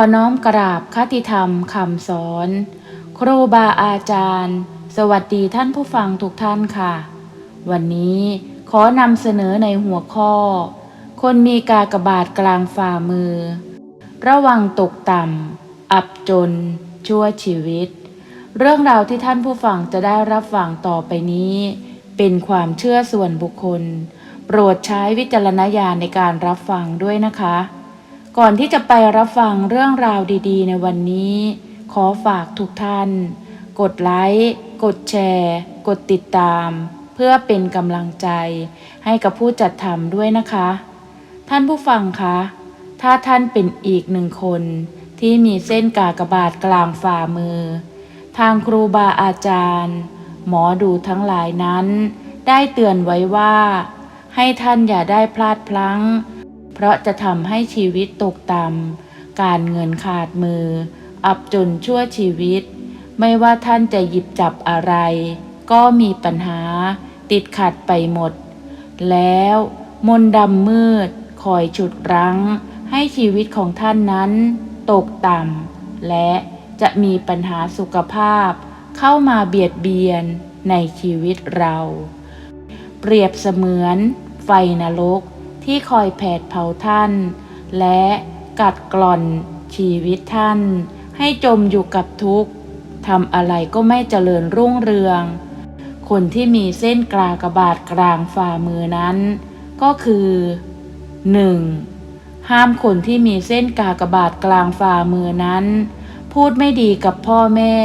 อน้อมกราบคติธรรมคำสอน ครูบาอาจารย์ สวัสดีท่านผู้ฟังทุกท่านค่ะ วันนี้ขอนำเสนอในหัวข้อ คนมีกากบาทกลางฝ่ามือ ระวังตกต่ำ อับจน ชั่วชีวิต เรื่องราวที่ท่านผู้ฟังจะได้รับฟังต่อไปนี้ เป็นความเชื่อส่วนบุคคล โปรดใช้วิจารณญาณในการรับฟังด้วยนะคะ ก่อนที่จะไปรับฟังเรื่องราวดีๆ ในวันนี้ ขอฝากทุกท่าน กดไลค์ กดแชร์ กดติดตาม เพื่อเป็นกำลังใจ ให้กับผู้จัดทำด้วยนะคะ ท่านผู้ฟังคะ ถ้าท่านเป็นอีกหนึ่งคน ที่มีเส้นกากบาทกลางฝ่ามือ ทางครูบาอาจารย์ หมอดูทั้งหลายนั้น ได้เตือนไว้ว่า ให้ท่านอย่าได้พลาดพลั้ง เพราะจะทำให้ชีวิตตกต่ำการเงินขาดมือ อับจนชั่วชีวิต ไม่ว่าท่านจะหยิบจับอะไร ก็มีปัญหา ติดขัดไปหมด แล้ว มนดำมืด คอยฉุดรั้ง ให้ชีวิตของท่านนั้น ตกต่ำและจะมีปัญหาสุขภาพ เข้ามาเบียดเบียนในชีวิตเรา เปรียบเสมือน ไฟนรก ที่คอยแผดเผาท่าน และกัดกร่อนชีวิตท่าน ให้จมอยู่กับทุกข์ทำอะไรก็ไม่เจริญรุ่งเรือง คนที่มีเส้นกลากบาทกลางฝ่ามือนั้น ก็คือ 1. ห้ามคนที่มีเส้นกากบาทกลางฝ่ามือนั้น พูดไม่ดีกับพ่อแม่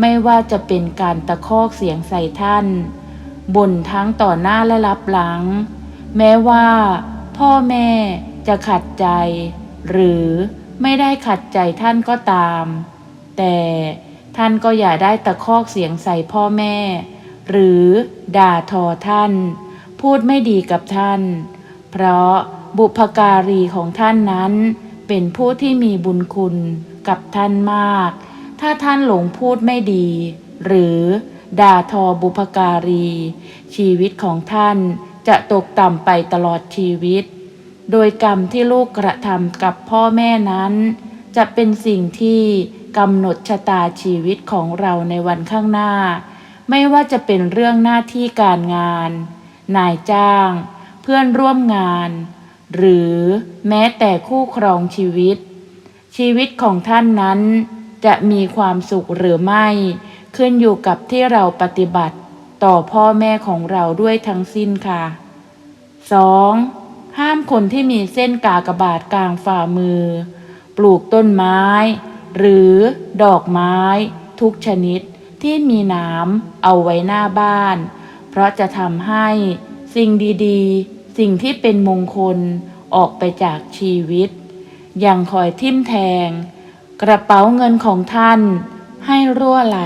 ไม่ว่าจะเป็นการตะคอกเสียงใส่ท่านบ่นทั้งต่อหน้าและรับหลัง แม้ว่า พ่อแม่จะขัดใจ หรือไม่ได้ขัดใจท่านก็ตาม แต่ท่านก็อย่าได้ตะคอกเสียงใส่พ่อแม่ หรือด่าทอท่าน พูดไม่ดีกับท่าน เพราะบุพการีของท่านนั้น เป็นผู้ที่มีบุญคุณกับท่านมาก ถ้าท่านหลงพูดไม่ดี หรือด่าทอบุพการี ชีวิตของท่าน จะตกต่ำไปตลอดชีวิต โดยกรรมที่ลูกกระทำกับพ่อแม่นั้น จะเป็นสิ่งที่กำหนดชะตาชีวิตของเราในวันข้างหน้า ไม่ว่าจะเป็นเรื่องหน้าที่การงาน นายจ้าง เพื่อนร่วมงาน หรือแม้แต่คู่ครองชีวิต ชีวิตของท่านนั้น จะมีความสุขหรือไม่ ขึ้นอยู่กับที่เราปฏิบัติ ต่อพ่อแม่ของเราด้วยทั้งสิ้นค่ะ 2. ห้ามคนที่มีเส้นกากบาทกลางฝ่ามือ ปลูกต้นไม้ หรือดอกไม้ ทุกชนิดที่มีหนามเอาไว้หน้าบ้าน เพราะจะทำให้สิ่งดีๆ สิ่งที่เป็นมงคลออกไปจากชีวิต อย่างคอยทิ่มแทง กระเป๋าเงินของท่านให้รั่วไหล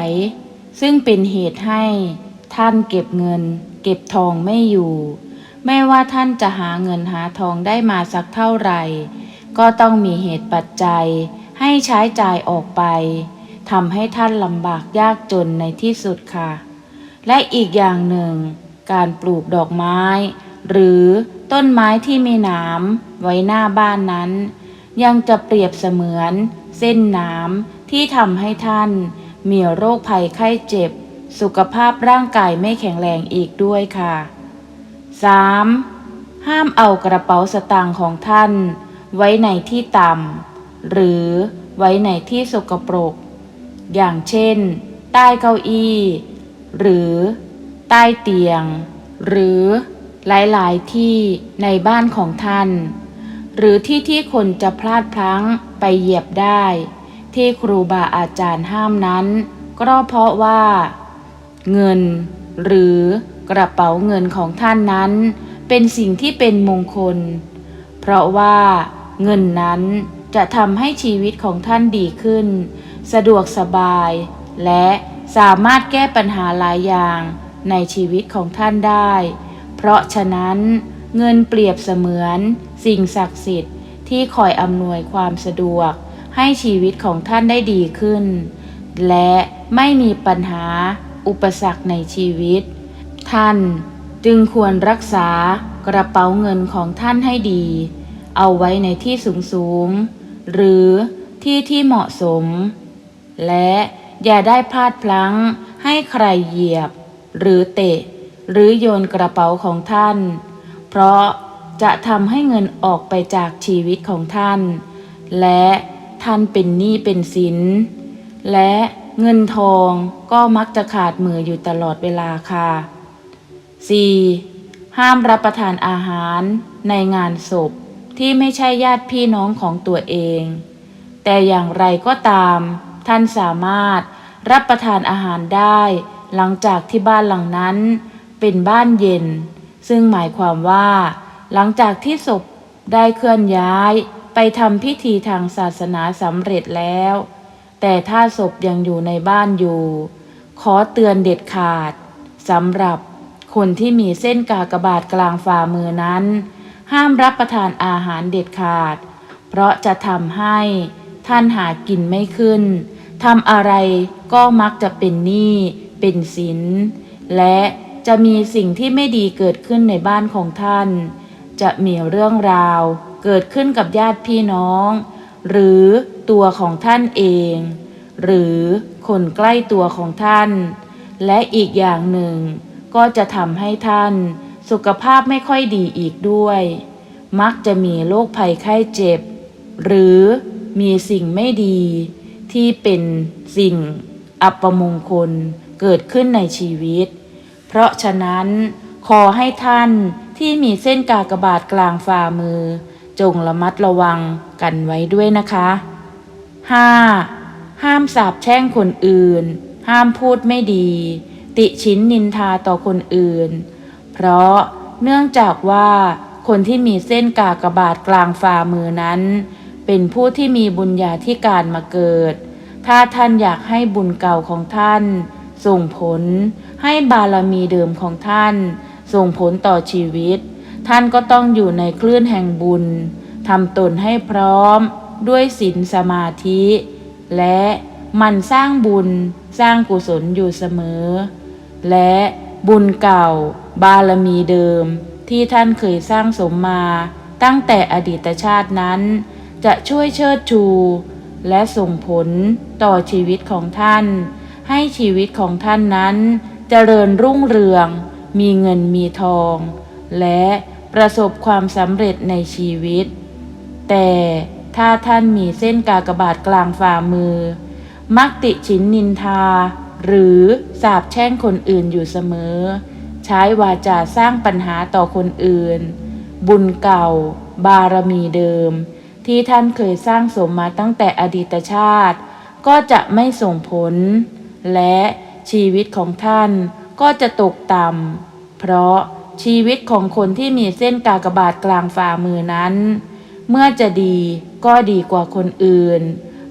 ซึ่งเป็นเหตุให้ ท่านเก็บเงิน เก็บทองไม่อยู่ ไม่ว่าท่านจะหาเงินหาทองได้มาสักเท่าไหร่ ก็ต้องมีเหตุปัจจัย ให้ใช้จ่ายออกไปทำให้ท่านลำบากยากจนในที่สุดค่ะ และอีกอย่างหนึ่ง การปลูกดอกไม้ หรือต้นไม้ที่มีหนามไว้หน้าบ้านนั้น ยังจะเปรียบเสมือน เส้นหนามที่ทำให้ท่านมีโรคภัยไข้เจ็บ สุขภาพร่างกายไม่แข็งแรงอีกด้วยค่ะ 3. ห้ามเอากระเป๋าสตางค์ของท่าน ไว้ในที่ต่ำหรือไว้ในที่สกปรก อย่างเช่น ใต้เก้าอี้ หรือใต้เตียง หรือหลายๆที่ในบ้านของท่าน หรือที่ที่คนจะพลาดพลั้งไปเหยียบได้ ที่ครูบาอาจารย์ห้ามนั้น ก็เพราะว่า เงิน หรือกระเป๋าเงินของท่านนั้น เป็นสิ่งที่เป็นมงคล เพราะว่าเงินนั้นจะทำให้ชีวิตของท่านดีขึ้น สะดวกสบาย และสามารถแก้ปัญหาหลายอย่างในชีวิตของท่านได้ เพราะฉะนั้นเงินเปรียบเสมือน สิ่งศักดิ์สิทธิ์ที่คอยอำนวยความสะดวก ให้ชีวิตของท่านได้ดีขึ้น และไม่มีปัญหา อุปสรรคในชีวิต ท่านจึงควรรักษากระเป๋าเงินของท่านให้ดี เอาไว้ในที่สูงสูง หรือที่ที่เหมาะสม และอย่าได้พลาดพลั้งให้ใครเหยียบ หรือเตะ หรือโยนกระเป๋าของท่าน เพราะจะทำให้เงินออกไปจากชีวิตของท่าน และท่านเป็นหนี้เป็นสิน และ เงินทองก็มักจะขาดมืออยู่ตลอดเวลาค่ะ 4. ห้ามรับประทานอาหารในงานศพที่ไม่ใช่ญาติพี่น้องของตัวเอง แต่อย่างไรก็ตาม ท่านสามารถรับประทานอาหารได้ หลังจากที่บ้านหลังนั้นเป็นบ้านเย็น ซึ่งหมายความว่า หลังจากที่ศพได้เคลื่อนย้ายไปทำพิธีทางศาสนาสำเร็จแล้ว แต่ถ้าศพยังอยู่ในบ้านอยู่ ขอเตือนเด็ดขาดสำหรับคนที่มีเส้นกากบาทกลางฝ่ามือนั้น ห้ามรับประทานอาหารเด็ดขาด เพราะจะทำให้ท่านหากินไม่ขึ้นทำอะไรก็มักจะเป็นหนี้เป็นสิน และจะมีสิ่งที่ไม่ดีเกิดขึ้นในบ้านของท่าน จะมีเรื่องราวเกิดขึ้นกับญาติพี่น้อง หรือ ตัวของท่านเอง หรือคนใกล้ตัวของท่าน และอีกอย่างหนึ่ง ก็จะทำให้ท่านสุขภาพไม่ค่อยดีอีกด้วย มักจะมีโรคภัยไข้เจ็บ หรือมีสิ่งไม่ดี ที่เป็นสิ่งอัปมงคลเกิดขึ้นในชีวิต เพราะฉะนั้นขอให้ท่านที่มีเส้นกากบาทกลางฝ่ามือ จงระมัดระวังกันไว้ด้วยนะคะ 5. ห้ามสาบแช่งคนอื่น ห้ามพูดไม่ดี ติชินนินทาต่อคนอื่น เพราะเนื่องจากว่าคนที่มีเส้นกากบาทกลางฝ่ามือนั้น เป็นผู้ที่มีบุญญาธิการมาเกิด ถ้าท่านอยากให้บุญเก่าของท่าน ส่งผลให้บารมีเดิมของท่าน ส่งผลต่อชีวิต ท่านก็ต้องอยู่ในคลื่นแห่งบุญทำตนให้พร้อม ด้วยศีลสมาธิ และมันสร้างบุญสร้างกุศลอยู่เสมอ และบุญเก่า บารมีเดิม ที่ท่านเคยสร้างสมมา ตั้งแต่อดีตชาตินั้น จะช่วยเชิดชู และส่งผลต่อชีวิตของท่าน ให้ชีวิตของท่านนั้นเจริญรุ่งเรือง มีเงินมีทอง และประสบความสำเร็จในชีวิต แต่ ถ้าท่านมีเส้นกากบาทกลางฝ่ามือ มักติฉินนินทา หรือสาบแช่งคนอื่นอยู่เสมอ ใช้วาจาสร้างปัญหาต่อคนอื่น บุญเก่า บารมีเดิม ที่ท่านเคยสร้างสมมาตั้งแต่อดีตชาติ ก็จะไม่ส่งผล และชีวิตของท่านก็จะตกต่ำเพราะชีวิตของคนที่มีเส้นกากบาทกลางฝ่ามือนั้น เมื่อจะดีก็ดีกว่าคนอื่น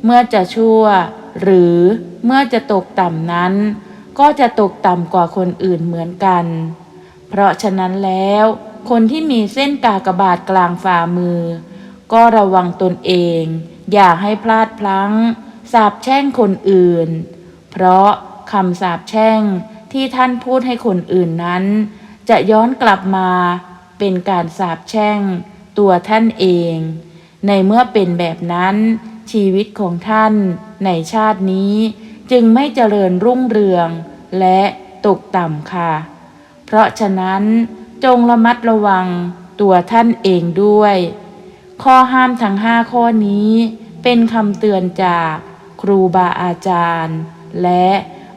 เมื่อจะชั่ว หรือเมื่อจะตกต่ำนั้น ก็จะตกต่ำกว่าคนอื่นเหมือนกัน เพราะฉะนั้นแล้ว คนที่มีเส้นกากบาทกลางฝ่ามือ ก็ระวังตนเอง อย่าให้พลาดพลั้งสาบแช่งคนอื่น เพราะคำสาบแช่งที่ท่านพูดให้คนอื่นนั้น จะย้อนกลับมาเป็นการสาบแช่ง ตัวท่านเอง ในเมื่อเป็นแบบนั้น ชีวิตของท่านในชาตินี้จึงไม่เจริญรุ่งเรืองและตกต่ำค่ะ เพราะฉะนั้นจงระมัดระวังตัวท่านเองด้วย ข้อห้ามทั้งห้าข้อนี้เป็นคำเตือนจากครูบาอาจารย์ และ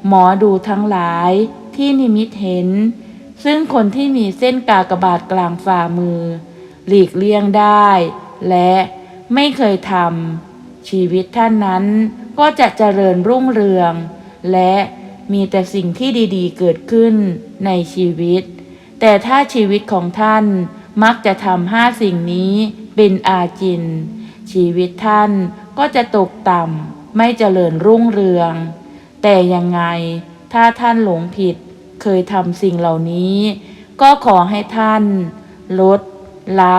หมอดูทั้งหลายที่นิมิตเห็น ซึ่งคนที่มีเส้นกากบาทกลางฝ่ามือ หลีกเลี่ยงได้ และไม่เคยทำชีวิตท่านนั้นก็จะเจริญรุ่งเรือง และมีแต่สิ่งที่ดีๆ เกิดขึ้นในชีวิต แต่ถ้าชีวิตของท่านมักจะทำห้าสิ่งนี้เป็นอาจิน ชีวิตท่านก็จะตกต่ำไม่เจริญรุ่งเรือง แต่ยังไงถ้าท่านหลงผิดเคยทำสิ่งเหล่านี้ ก็ขอให้ท่าน ลด ละ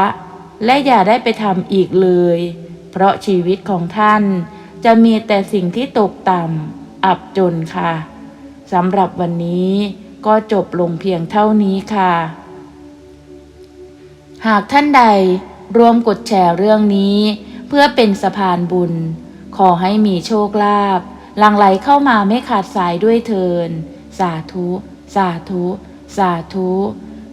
และอย่าได้ไปทำอีกเลย เพราะชีวิตของท่านจะมีแต่สิ่งที่ตกต่ำอับจนค่ะสำหรับวันนี้ก็จบลงเพียงเท่านี้ค่ะ หากท่านใดรวมกดแชร์เรื่องนี้ เพื่อเป็นสะพานบุญ ขอให้มีโชคลาภลังไหลเข้ามาไม่ขาดสายด้วยเทิน สาธุ สาธุ สาธุ